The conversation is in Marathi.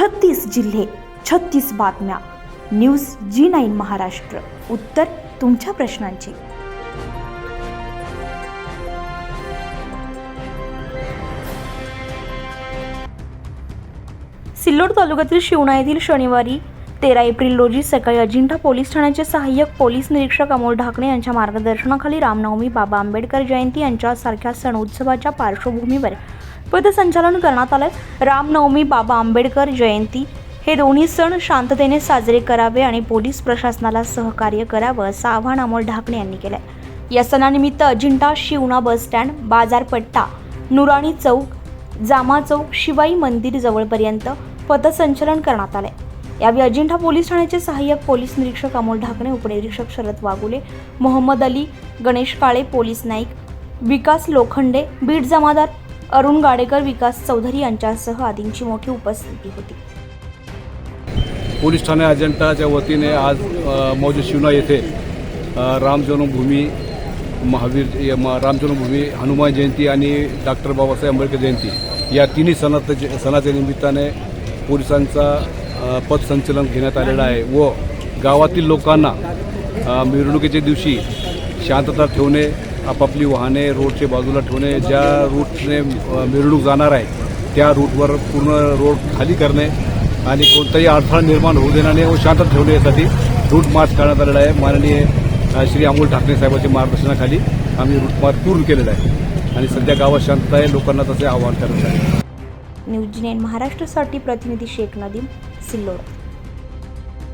छत्तीस जिल्हे छत्तीस बातम्या. News G nine Maharashtra. उत्तर तुमच्या प्रश्नांची. सिल्लोड तालुक्यातील शिवणा येथील शनिवारी तेरा एप्रिल रोजी सकाळी अजिंठा पोलीस ठाण्याचे सहाय्यक पोलीस निरीक्षक अमोल ढाकणे यांच्या मार्गदर्शनाखाली रामनवमी बाबा आंबेडकर जयंती यांच्यासारख्या सण उत्सवाच्या पार्श्वभूमीवर पथसंचालन करण्यात आलं रामनवमी बाबा आंबेडकर जयंती हे दोन्ही सण शांततेने साजरे करावे आणि पोलीस प्रशासनाला सहकार्य करावं असं आव्हान अमोल ढाकणे यांनी केलं या सणानिमित्त अजिंठा शिवणा बस स्टँड बाजारपट्टा नुराणी चौक जामा चौक शिवाई मंदिर जवळपर्यंत पथसंचलन करण्यात आले यावेळी अजिंठा पोलीस ठाण्याचे सहाय्यक पोलीस निरीक्षक अमोल ढाकणे उपनिरीक्षक शरद वागुले मोहम्मद अली गणेश काळे पोलीस नाईक विकास लोखंडे बीड जमादार अरुण गाडेकर विकास चौधरी यांच्यासह आदींची मोठी उपस्थिती होती. पोलीस ठाणे अजंठाच्या वतीने आज मौजे शिवना येथे रामजन्मभूमी राम जन्मभूमी महावीर या म- राम जन्मभूमी हनुमान जयंती आणि डॉक्टर बाबासाहेब आंबेडकर जयंती या तिन्ही सणात सणाच्या निमित्ताने पोलिसांचा पथसंचलन घेण्यात आलेलं आहे व गावातील लोकांना मिरवणुकीच्या दिवशी शांतता ठेवणे आपापली वाहने रोडच्या बाजूला ठेवणे ज्या रूटने अ, मिरवणूक जाणार आहे त्या रूटवर पूर्ण रोड खाली करणे आणि कोणताही अडथळा निर्माण होऊ देणार नाही व शांत ठेवणे यासाठी रूट मार्च करण्यात आलेला आहे. माननीय श्री अमोल ठाकरे साहेबांच्या मार्गदर्शनाखाली आम्ही रूट मार्च पूर्ण केलेला आहे आणि सध्या गावात शांतता आहे लोकांना तसे आवाहन करत आहे न्यूज महाराष्ट्रासाठी प्रतिनिधी शेख नदीम सिल्लोड.